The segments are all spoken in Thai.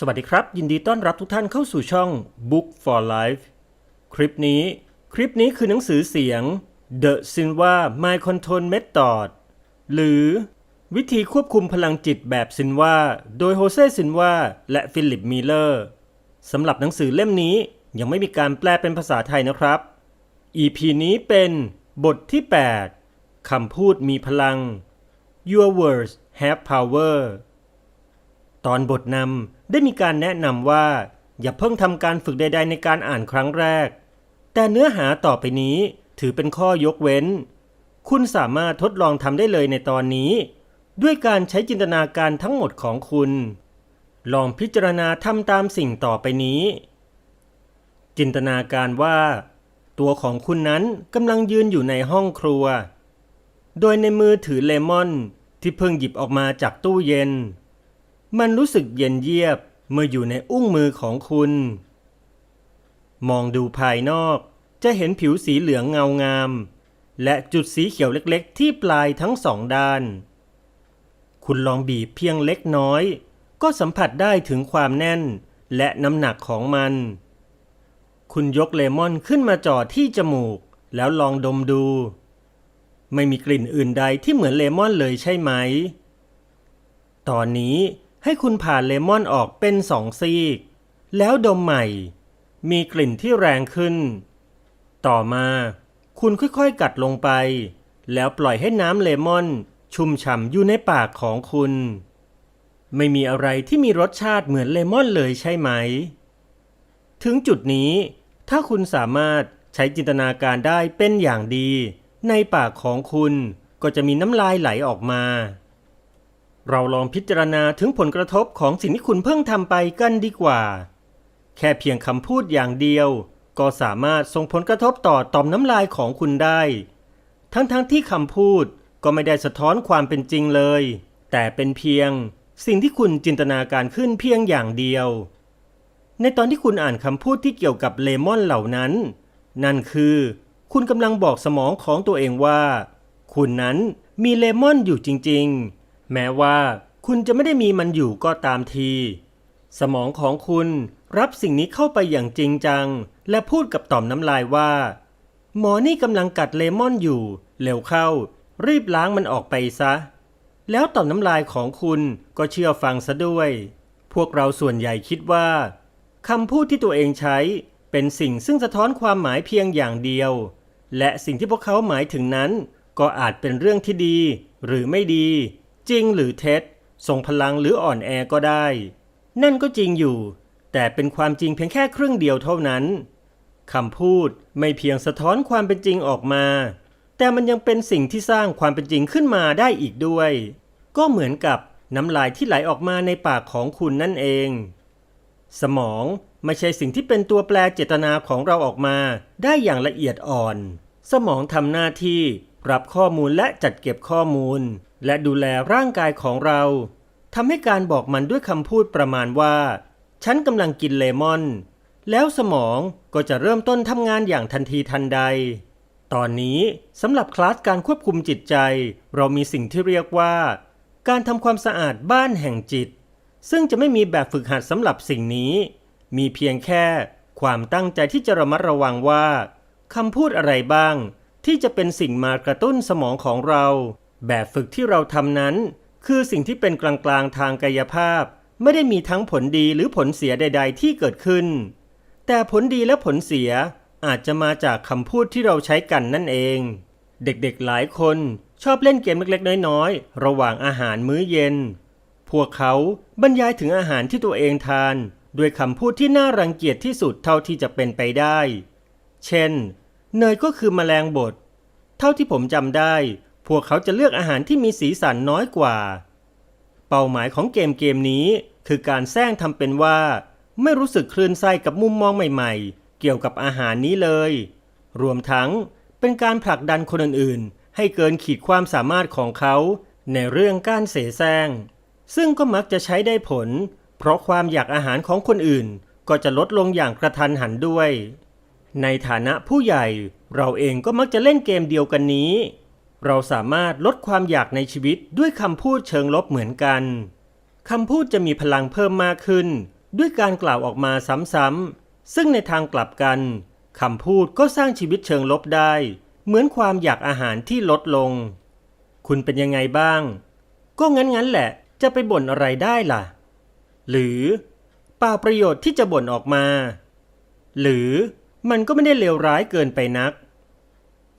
สวัสดีครับ ยินดีต้อนรับทุกท่านเข้าสู่ช่อง Book for Life คลิปนี้ คลิปนี้คือหนังสือเสียง The Sinwa My Control Method หรือวิธีควบคุมพลังจิตแบบซินว่า โดยโฮเซซินว่าและฟิลิปมิลเลอร์สำหรับหนังสือเล่มนี้ยังไม่มีการแปลเป็นภาษาไทยนะครับ EP นี้เป็นบทที่ 8คำพูดมีพลัง Your words have power ตอนบทนำได้มีการแนะนำว่า อย่าเพิ่งทำการฝึกใด ๆ ในการอ่านครั้งแรก แต่เนื้อหาต่อไปนี้ถือเป็นข้อยกเว้น คุณสามารถทดลองทำได้เลยในตอนนี้ ด้วยการใช้จินตนาการทั้งหมดของคุณ ลองพิจารณาทำตามสิ่งต่อไปนี้ จินตนาการว่า ตัวของคุณนั้นกำลังยืนอยู่ในห้องครัว โดยในมือถือเลมอนที่เพิ่งหยิบออกมาจากตู้เย็น มันรู้สึกเย็นเยียบเมื่ออยู่ในอุ้งมือของคุณ มองดูภายนอกจะเห็นผิวสีเหลืองเงางาม และจุดสีเขียวเล็กๆ ที่ปลายทั้งสองด้าน คุณลองบีบเพียงเล็กน้อย ก็สัมผัสได้ถึงความแน่นและน้ำหนักของมัน คุณยกเลมอนขึ้นมาจ่อที่จมูก แล้วลองดมดู ไม่มีกลิ่นอื่นใดที่เหมือนเลมอนเลยใช่ไหม ตอนนี้ ให้คุณผ่านเลมอนออกเป็นสองซีก แล้วดมใหม่ มีกลิ่นที่แรงขึ้น ต่อมา คุณค่อยๆกัดลงไป แล้วปล่อยให้น้ำเลมอน ชุ่มฉ่ำอยู่ในปากของคุณ ไม่มีอะไรที่มีรสชาติเหมือนเลมอนเลยใช่ไหม ถึงจุดนี้ ถ้าคุณสามารถใช้จินตนาการได้เป็นอย่างดี ในปากของคุณก็จะมีน้ำลายไหลออกมา เราลองพิจารณาถึงผลกระทบของสิ่งที่คุณเพิ่งทำไปกันดีกว่า แค่เพียงคำพูดอย่างเดียว ก็สามารถส่งผลกระทบต่อต่อมน้ำลายของคุณได้ ทั้งๆทที่คำพูดก็ไม่ได้สะท้อนความเป็นจริงเลย แต่เป็นเพียงสิ่งที่คุณจินตนาการขึ้นเพียงอย่างเดียว ในตอนที่คุณอ่านคำพูดที่เกี่ยวกับเลมอนเหล่านั้น นั่นคือ คุณกำลังบอกสมองของตัวเองว่า คุณนั้นมีเลมอนอยู่จริง ๆ แม้ว่าคุณจะไม่ได้มีมันอยู่ก็ตามที สมองของคุณรับสิ่งนี้เข้าไปอย่างจริงจัง และพูดกับต่อมน้ำลายว่า หมอนี่กำลังกัดเลมอนอยู่ เร็วเข้า รีบล้างมันออกไปซะ แล้วต่อมน้ำลายของคุณก็เชื่อฟังซะด้วย พวกเราส่วนใหญ่คิดว่าคำพูดที่ตัวเองใช้เป็นสิ่งซึ่งสะท้อนความหมายเพียงอย่างเดียว และสิ่งที่พวกเขาหมายถึงนั้น ก็อาจเป็นเรื่องที่ดี หรือไม่ดี จริงหรือเท็จทรงพลังหรืออ่อนแอก็ได้ นั่นก็จริงอยู่ แต่เป็นความจริงเพียงแค่ครึ่งเดียวเท่านั้นคำพูดไม่เพียงสะท้อนความเป็นจริงออกมา แต่มันยังเป็นสิ่งที่สร้างความเป็นจริงขึ้นมาได้อีกด้วย ก็เหมือนกับน้ำลายที่ไหลออกมาในปากของคุณนั่นเอง สมองไม่ใช่สิ่งที่เป็นตัวแปรเจตนาของเราออกมา ได้อย่างละเอียดอ่อน สมองทำหน้าที่รับข้อมูลและจัดเก็บข้อมูล และดูแลร่างกายของเราทำให้การบอกมันด้วยคำพูดประมาณว่า ฉันกำลังกินเลมอน แล้วสมองก็จะเริ่มต้นทำงานอย่างทันทีทันใด ตอนนี้สำหรับคลาสการควบคุมจิตใจ เรามีสิ่งที่เรียกว่า การทำความสะอาดบ้านแห่งจิต ซึ่งจะไม่มีแบบฝึกหัดสำหรับสิ่งนี้ มีเพียงแค่ความตั้งใจที่จะระมัดระวังว่าคำพูดอะไรบ้าง ที่จะเป็นสิ่งมากระตุ้นสมองของเรา แบบฝึกที่เราทำนั้น คือสิ่งที่เป็นกลางๆทางกายภาพ ไม่ได้มีทั้งผลดีหรือผลเสียใด ๆ ที่เกิดขึ้น แต่ผลดีและผลเสียอาจจะมาจากคำพูดที่เราใช้กันนั่นเอง เด็กๆหลายคนชอบเล่นเกมเล็กๆ น้อยๆ ระหว่างอาหารมื้อเย็น พวกเขาบรรยายถึงอาหารที่ตัวเองทาน ด้วยคำพูดที่น่ารังเกียจที่สุดเท่าที่จะเป็นไปได้ เช่น เนยก็คือมแมลงบด เท่าที่ผมจำได้ พวกเขาจะเลือกอาหารที่มีสีสันน้อยกว่า เป้าหมายของเกมเกมนี้ คือการแซงทำเป็นว่า ไม่รู้สึกคลื่นไส้กับมุมมองใหม่ๆ เกี่ยวกับอาหารนี้เลย รวมทั้งเป็นการผลักดันคนอื่นๆ ให้เกินขีดความสามารถของเขาในเรื่องการเสแสร้ง ซึ่งก็มักจะใช้ได้ผล เพราะความอยากอาหารของคนอื่น ก็จะลดลงอย่างกระทันหันด้วย ในฐานะผู้ใหญ่ เราเองก็มักจะเล่นเกมเดียวกันนี้ เราสามารถลดความอยากในชีวิตด้วยคำพูดเชิงลบเหมือนกันคำพูดจะมีพลังเพิ่มมากขึ้น ด้วยการกล่าวออกมาซ้ำๆซึ่งในทางกลับกันคำพูดก็สร้างชีวิตเชิงลบได้ เหมือนความอยากอาหารที่ลดลง คุณเป็นยังไงบ้าง ก็งั้นๆแหละ จะไปบ่นอะไรได้ล่ะ หรือเปล่าประโยชน์ที่จะบ่นออกมา หรือมันก็ไม่ได้เลวร้ายเกินไปนัก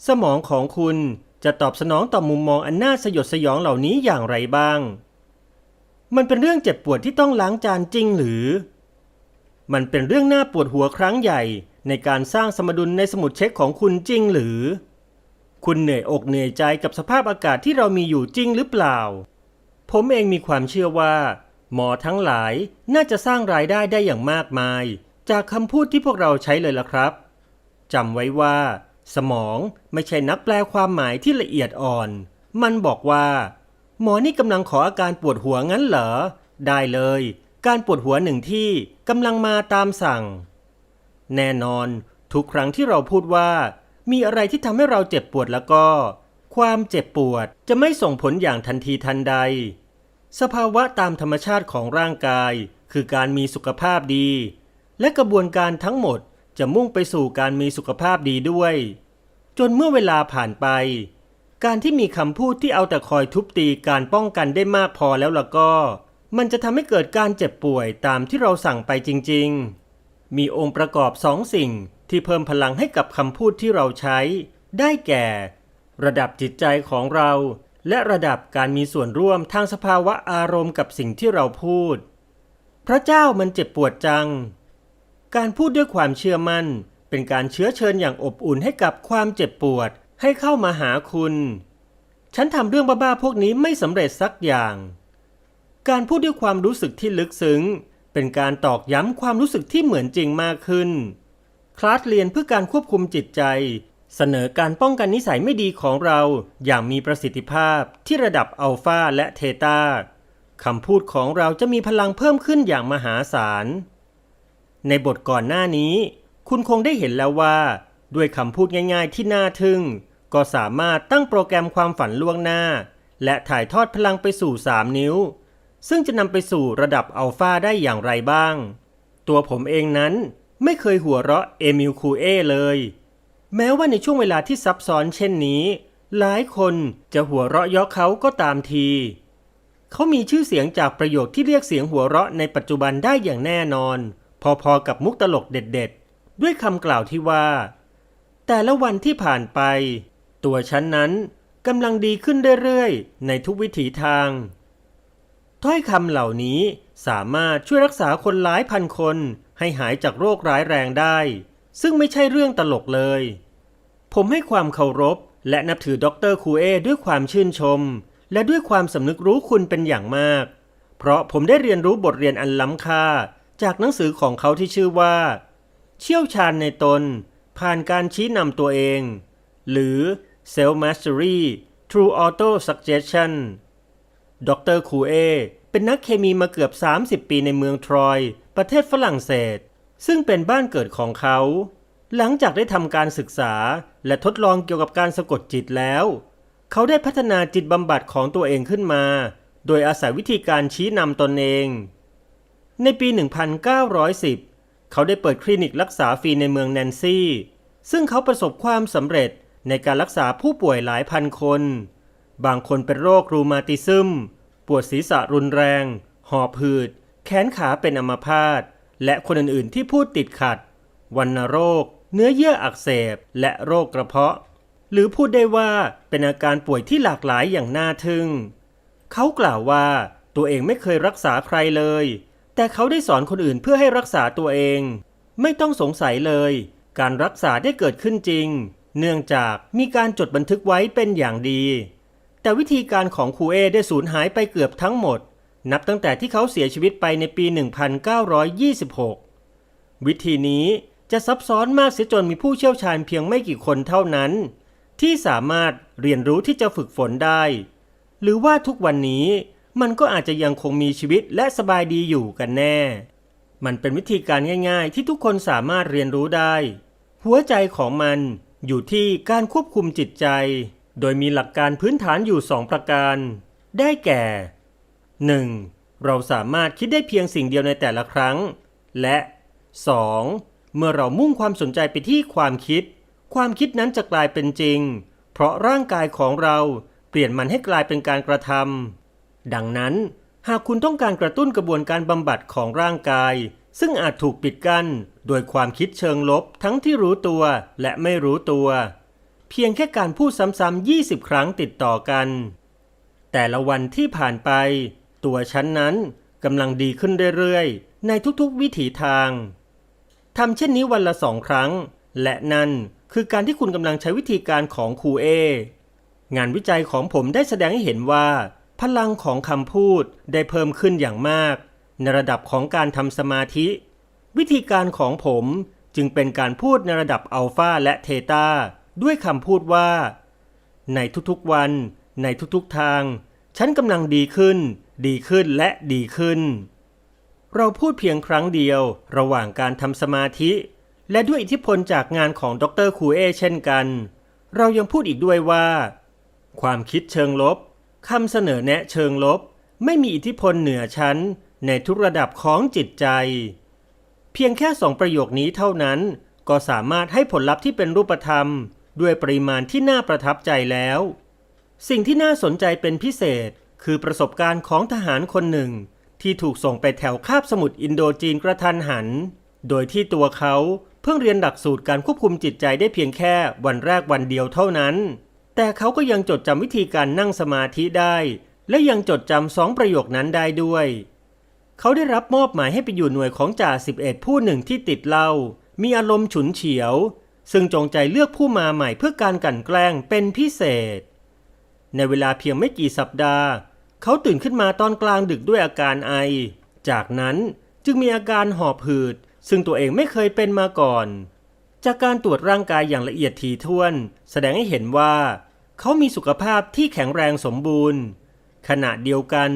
สมองของคุณ จะตอบสนองต่อมุมมองอันน่าสยดสยองเหล่านี้อย่างไรบ้าง มันเป็นเรื่องเจ็บปวดที่ต้องล้างจานจริงหรือ มันเป็นเรื่องน่าปวดหัวครั้งใหญ่ในการสร้างสมดุลในสมุดเช็คของคุณจริงหรือ คุณเหนื่อยอกเหนื่อยใจกับสภาพอากาศที่เรามีอยู่จริงหรือเปล่า ผมเองมีความเชื่อว่า หมอทั้งหลายน่าจะสร้างรายได้ได้อย่างมากมาย จากคำพูดที่พวกเราใช้เลยล่ะครับจำไว้ว่า สมองไม่ใช่นักแปลความหมายที่ละเอียดอ่อน มันบอกว่า หมอนี่กำลังขออาการปวดหัวงั้นเหรอ ได้เลย การปวดหัวหนึ่งที่กำลังมาตามสั่ง แน่นอน ทุกครั้งที่เราพูดว่า มีอะไรที่ทำให้เราเจ็บปวดแล้วก็ ความเจ็บปวดจะไม่ส่งผลอย่างทันทีทันใด สภาวะตามธรรมชาติของร่างกาย คือการมีสุขภาพดี และกระบวนการทั้งหมด จะมุ่งไปสู่การมีสุขภาพดีด้วย จนเมื่อเวลาผ่านไป การที่มีคำพูดที่เอาแต่คอยทุบตีการป้องกันได้มากพอแล้วล่ะก็ มันจะทำให้เกิดการเจ็บป่วยตามที่เราสั่งไปจริง ๆ มีองค์ประกอบสองสิ่งที่เพิ่มพลังให้กับคำพูดที่เราใช้ ได้แก่ ระดับจิตใจของเราและระดับการมีส่วนร่วมทางสภาวะอารมณ์กับสิ่งที่เราพูด พระเจ้ามันเจ็บปวดจัง การพูดด้วยความเชื่อมั่น เป็นการเชื้อเชิญอย่างอบอุ่นให้กับความเจ็บปวดให้เข้ามาหาคุณ ฉันทำเรื่องบ้าๆพวกนี้ไม่สำเร็จสักอย่าง การพูดด้วยความรู้สึกที่ลึกซึ้ง เป็นการตอกย้ำความรู้สึกที่เหมือนจริงมากขึ้น คลาสเรียนเพื่อการควบคุมจิตใจ เสนอการป้องกันนิสัยไม่ดีของเราอย่างมีประสิทธิภาพที่ระดับอัลฟาและเทตาคำพูดของเราจะมีพลังเพิ่มขึ้นอย่างมหาศาล ในบทก่อนหน้านี้ คุณคงได้เห็นแล้วว่า ด้วยคำพูดง่ายๆที่น่าทึ่ง ก็สามารถตั้งโปรแกรมความฝันล่วงหน้า และถ่ายทอดพลังไปสู่ 3 นิ้ว ซึ่งจะนำไปสู่ระดับอัลฟาได้อย่างไรบ้าง ตัวผมเองนั้นไม่เคยหัวเราะเอมิลคูเอเลย แม้ว่าในช่วงเวลาที่ซับซ้อนเช่นนี้ หลายคนจะหัวเราะเยาะเขาก็ตามที เขามีชื่อเสียงจากประโยคที่เรียกเสียงหัวเราะในปัจจุบันได้อย่างแน่นอน พอๆกับมุกตลกเด็ดๆ ด้วยคำกล่าวที่ว่า แต่ละวันที่ผ่านไป ตัวฉันนั้นกำลังดีขึ้นเรื่อยๆ ในทุกวิถีทาง ถ้อยคำเหล่านี้สามารถช่วยรักษาคนหลายพันคนให้หายจากโรคร้ายแรงได้ ซึ่งไม่ใช่เรื่องตลกเลย ผมให้ความเคารพและนับถือดรคูเอด้วยความชื่นชม และด้วยความสำนึกรู้คุณเป็นอย่างมาก เพราะผมได้เรียนรู้บทเรียนอันล้ำค่า จากหนังสือของเขาที่ชื่อว่า เชี่ยวชาญในตน ผ่านการชี้นำตัวเอง หรือ Self Mastery Through Auto Suggestion ดรคูเอเป็นนักเคมีมาเกือบ 30 ปีในเมืองทรอย ประเทศฝรั่งเศส ซึ่งเป็นบ้านเกิดของเขา หลังจากได้ทำการศึกษาและทดลองเกี่ยวกับการสะกดจิตแล้ว เขาได้พัฒนาจิตบำบัดของตัวเองขึ้นมา โดยอาศัยวิธีการชี้นำตนเอง ในปี 1910 เขาได้เปิดคลินิกรักษาฟรีในเมืองแนนซี่ ซึ่งเขาประสบความสำเร็จในการรักษาผู้ป่วยหลายพันคน บางคนเป็นโรครูมาติซึม ปวดศีรษะรุนแรง หอบหืด แขนขาเป็นอัมพาต และคนอื่นๆที่พูดติดขัด วัณโรค เนื้อเยื่ออักเสบ และโรคกระเพาะ หรือพูดได้ว่าเป็นอาการป่วยที่หลากหลายอย่างน่าทึ่ง เขากล่าวว่าตัวเองไม่เคยรักษาใครเลย แต่เขาได้สอนคนอื่นเพื่อให้รักษาตัวเอง ไม่ต้องสงสัยเลย การรักษาได้เกิดขึ้นจริง เนื่องจากมีการจดบันทึกไว้เป็นอย่างดี แต่วิธีการของครูเอได้สูญหายไปเกือบทั้งหมด นับตั้งแต่ที่เขาเสียชีวิตไปในปี 1926 วิธีนี้จะซับซ้อนมากเสียจนมีผู้เชี่ยวชาญเพียงไม่กี่คนเท่านั้น ที่สามารถเรียนรู้ที่จะฝึกฝนได้ หรือว่าทุกวันนี้ มันก็อาจจะยังคงมีชีวิตและสบายดีอยู่กันแน่ มันเป็นวิธีการง่าย ๆ ที่ทุกคนสามารถเรียนรู้ได้ หัวใจของมันอยู่ที่การควบคุมจิตใจ โดยมีหลักการพื้นฐานอยู่2ประการ ได้แก่ 1. เราสามารถคิดได้เพียงสิ่งเดียวในแต่ละครั้ง และ 2. เมื่อเรามุ่งความสนใจไปที่ความคิด ความคิดนั้นจะกลายเป็นจริง เพราะร่างกายของเราเปลี่ยนมันให้กลายเป็นการกระทำ ดังนั้น หากคุณต้องการกระตุ้นกระบวนการบำบัดของร่างกาย ซึ่งอาจถูกปิดกั้นโดยความคิดเชิงลบทั้งที่รู้ตัวและไม่รู้ตัว เพียงแค่การพูดซ้ำๆ20 ครั้งติดต่อกัน แต่ละวันที่ผ่านไป ตัวฉันนั้นกำลังดีขึ้นเรื่อยๆ ในทุกๆวิถีทางทำเช่นนี้วันละสองครั้ง และนั่นคือการที่คุณกำลังใช้วิธีการของครูเองานวิจัยของผมได้แสดงให้เห็นว่า พลังของคำพูดได้เพิ่มขึ้นอย่างมาก ในระดับของการทำสมาธิ วิธีการของผมจึงเป็นการพูดในระดับอัลฟาและเทตาด้วยคำพูดว่า ในทุกๆวัน ในทุกๆทาง ฉันกำลังดีขึ้น ดีขึ้นและดีขึ้น เราพูดเพียงครั้งเดียวระหว่างการทำสมาธิ และด้วยอิทธิพลจากงานของดรคูเอเช่นกัน เรายังพูดอีกด้วยว่า ความคิดเชิงลบ คำเสนอแนะเชิงลบ ไม่มีอิทธิพลเหนือชั้น ในทุกระดับของจิตใจ เพียงแค่สองประโยคนี้เท่านั้น ก็สามารถให้ผลลัพธ์ที่เป็นรูปธรรม ด้วยปริมาณที่น่าประทับใจแล้ว สิ่งที่น่าสนใจเป็นพิเศษ คือประสบการณ์ของทหารคนหนึ่ง ที่ถูกส่งไปแถวคาบสมุทรอินโดจีนกระทันหัน โดยที่ตัวเขาเพิ่งเรียนหลักสูตรการควบคุมจิตใจได้เพียงแค่วันแรกวันเดียวเท่านั้น แต่เขาก็ยังจดจำวิธีการนั่งสมาธิได้ และยังจดจำสองประโยคนั้นได้ด้วย เขาได้รับมอบหมายให้ไปอยู่หน่วยของจ่าสิบเอ็ดผู้หนึ่งที่ติดเหล้ามีอารมณ์ฉุนเฉียว ซึ่งจงใจเลือกผู้มาใหม่เพื่อการกั่นแกล้งเป็นพิเศษ ในเวลาเพียงไม่กี่สัปดาห์ เขาตื่นขึ้นมาตอนกลางดึกด้วยอาการไอ จากนั้นจึงมีอาการหอบหืด ซึ่งตัวเองไม่เคยเป็นมาก่อน จากการตรวจร่างกายอย่างละเอียดถี่ถ้วน แสดงให้เห็นว่า เขามีสุขภาพที่แข็งแรงสมบูรณ์ ขณะเดียวกัน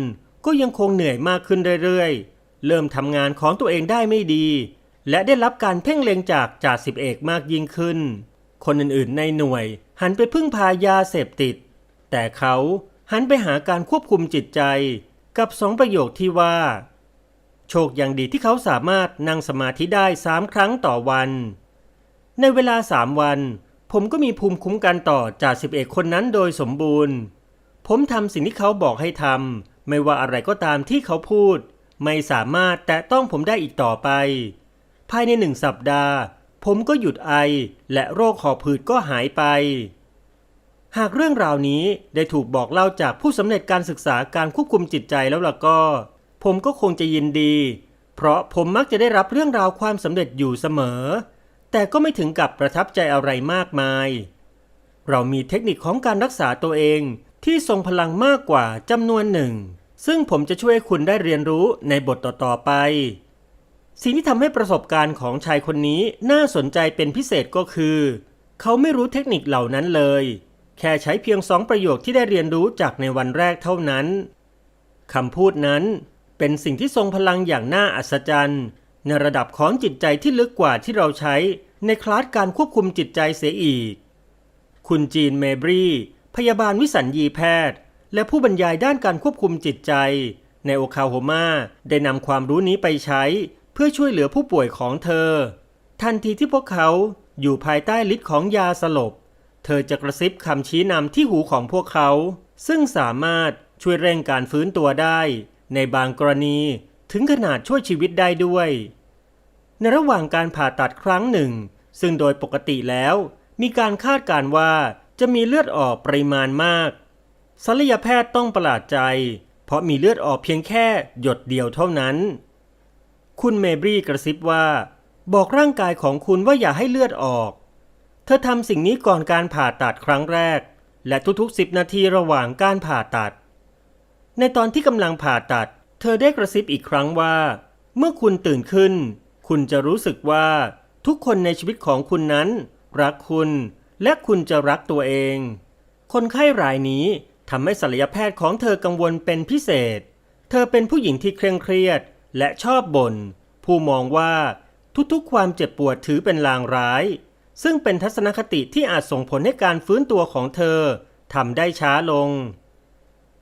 ก็ยังคงเหนื่อยมากขึ้นเรื่อยๆ เริ่มทำงานของตัวเองได้ไม่ดี และได้รับการเพ่งเล็งจากจ่าสิบเอกมากยิ่งขึ้น คนอื่นๆในหน่วยหันไปพึ่งพายาเสพติด แต่เขาหันไปหาการควบคุมจิตใจกับสองประโยคที่ว่า โชคยังดีที่เขาสามารถนั่งสมาธิได้สามครั้งต่อวัน ในเวลาสามวัน ผมก็มีภูมิคุ้มกันต่อจ่าสิบเอกคนนั้นโดยสมบูรณ์ ผมทำสิ่งที่เขาบอกให้ทำไม่ว่าอะไรก็ตามที่เขาพูด ไม่สามารถแตะต้องผมได้อีกต่อไป ภายในหนึ่งสัปดาห์ ผมก็หยุดไอและโรคหอบหืดก็หายไป หากเรื่องราวนี้ได้ถูกบอกเล่าจากผู้สำเร็จการศึกษาการควบคุมจิตใจแล้วล่ะก็ ผมก็คงจะยินดี เพราะผมมักจะได้รับเรื่องราวความสำเร็จอยู่เสมอ แต่ก็ไม่ถึงกับประทับใจอะไรมากมาย เรามีเทคนิคของการรักษาตัวเองที่ทรงพลังมากกว่าจำนวนหนึ่ง ซึ่งผมจะช่วยคุณได้เรียนรู้ในบทต่อๆไป สิ่งที่ทำให้ประสบการณ์ของชายคนนี้น่าสนใจเป็นพิเศษก็คือ เขาไม่รู้เทคนิคเหล่านั้นเลย แค่ใช้เพียงสองประโยคที่ได้เรียนรู้จากในวันแรกเท่านั้นคำพูดนั้นเป็นสิ่งที่ทรงพลังอย่างน่าอัศจรรย์ ในระดับของจิตใจที่ลึกกว่าที่เราใช้ในคลาสการควบคุมจิตใจเสียอีก คุณจีนเมบรีพยาบาลวิสัญญีแพทย์ และผู้บรรยายด้านการควบคุมจิตใจ ในโอคลาโฮมาได้นำความรู้นี้ไปใช้ เพื่อช่วยเหลือผู้ป่วยของเธอ ทันทีที่พวกเขาอยู่ภายใต้ฤทธิ์ของยาสลบ เธอจะกระซิบคำชี้นำที่หูของพวกเขา ซึ่งสามารถช่วยเร่งการฟื้นตัวได้ ในบางกรณี ถึงขนาดช่วยชีวิตได้ด้วย ในระหว่างการผ่าตัดครั้งหนึ่ง ซึ่งโดยปกติแล้ว มีการคาดการว่าจะมีเลือดออกปริมาณมากศัลยแพทย์ต้องประหลาดใจ เพราะมีเลือดออกเพียงแค่หยดเดียวเท่านั้น คุณเมบรีกระซิบว่า บอกร่างกายของคุณว่าอย่าให้เลือดออก เธอทำสิ่งนี้ก่อนการผ่าตัดครั้งแรก และทุกๆสิบนาทีระหว่างการผ่าตัด ในตอนที่กำลังผ่าตัด เธอได้กระซิบอีกครั้งว่า เมื่อคุณตื่นขึ้น คุณจะรู้สึกว่าทุกคนในชีวิตของคุณนั้น รักคุณ และคุณจะรักตัวเอง คนไข้รายนี้ทำให้ศัลยแพทย์ของเธอกังวลเป็นพิเศษ เธอเป็นผู้หญิงที่เคร่งเครียดและชอบบ่น ผู้มองว่าทุกๆ ความเจ็บปวดถือเป็นลางร้าย ซึ่งเป็นทัศนคติที่อาจส่งผลให้การฟื้นตัวของเธอทำได้ช้าลง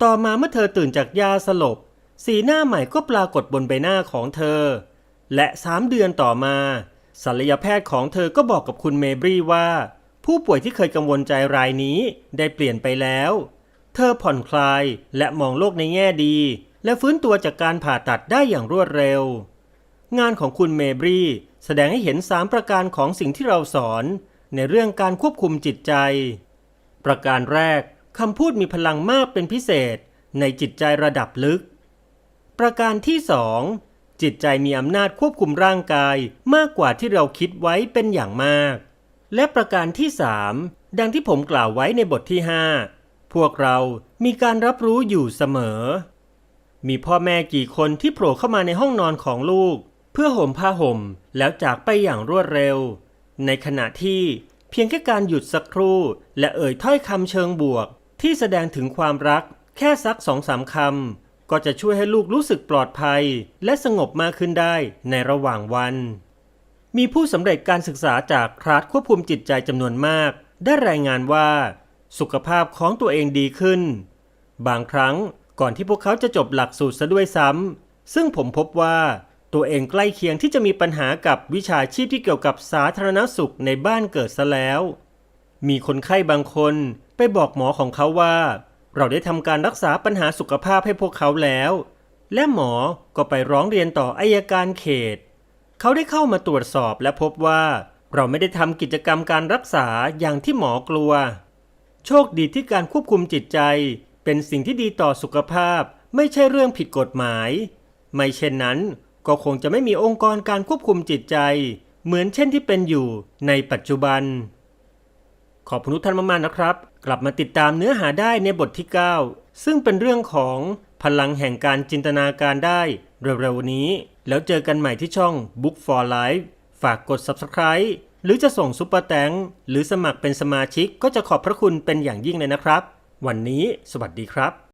ต่อมาเมื่อเธอตื่นจากยาสลบ สีหน้าใหม่ก็ปรากฏบนใบหน้าของเธอ และ3เดือนต่อมาศัลยแพทย์ของเธอก็บอกกับคุณเมบรีว่า ผู้ป่วยที่เคยกังวลใจรายนี้ได้เปลี่ยนไปแล้ว เธอผ่อนคลายและมองโลกในแง่ดี และฟื้นตัวจากการผ่าตัดได้อย่างรวดเร็ว งานของคุณเมบรีแสดงให้เห็น3ประการของสิ่งที่เราสอนในเรื่องการควบคุมจิตใจ ประการแรกคำพูดมีพลังมากเป็นพิเศษในจิตใจระดับลึก ประการที่สองจิตใจมีอำนาจควบคุมร่างกายมากกว่าที่เราคิดไว้เป็นอย่างมาก และประการที่สามดังที่ผมกล่าวไว้ในบทที่ห้าพวกเรามีการรับรู้อยู่เสมอ มีพ่อแม่กี่คนที่โผล่เข้ามาในห้องนอนของลูก เพื่อห่มผ้าห่มแล้วจากไปอย่างรวดเร็ว ในขณะที่เพียงแค่การหยุดสักครู่ และเอ่ยถ้อยคำเชิงบวก ที่แสดงถึงความรักแค่สักสองสามคำ ก็จะช่วยให้ลูกรู้สึกปลอดภัย และสงบมากขึ้นได้ในระหว่างวัน มีผู้สำเร็จการศึกษาจากคลาสควบคุมจิตใจจำนวนมาก ได้รายงานว่า สุขภาพของตัวเองดีขึ้น บางครั้งก่อนที่พวกเขาจะจบหลักสูตรซะด้วยซ้ำซึ่งผมพบว่าตัวเองใกล้เคียงที่จะมีปัญหากับวิชาชีพที่เกี่ยวกับสาธารณสุขในบ้านเกิดซะแล้ว มีคนไข้บางคนไปบอกหมอของเขาว่า เราได้ทำการรักษาปัญหาสุขภาพให้พวกเขาแล้ว และหมอก็ไปร้องเรียนต่ออายการเขต เขาได้เข้ามาตรวจสอบและพบว่า เราไม่ได้ทำกิจกรรมการรักษาอย่างที่หมอกลัว โชคดีที่การควบคุมจิตใจ เป็นสิ่งที่ดีต่อสุขภาพ ไม่ใช่เรื่องผิดกฎหมาย ไม่เช่นนั้น ก็คงจะไม่มีองค์กรการควบคุมจิตใจ เหมือนเช่นที่เป็นอยู่ในปัจจุบัน ขอบคุณทุกท่านมากๆนะครับ กลับมาติดตามเนื้อหาได้ในบทที่ 9 ซึ่งเป็นเรื่องของพลังแห่งการจินตนาการได้เร็วๆนี้ แล้วเจอกันใหม่ที่ช่อง Book for Life ฝากกด Subscribe หรือจะส่งซุปเปอร์แตงหรือสมัครเป็นสมาชิกก็จะขอบพระคุณเป็นอย่างยิ่งเลยนะครับ วันนี้สวัสดีครับ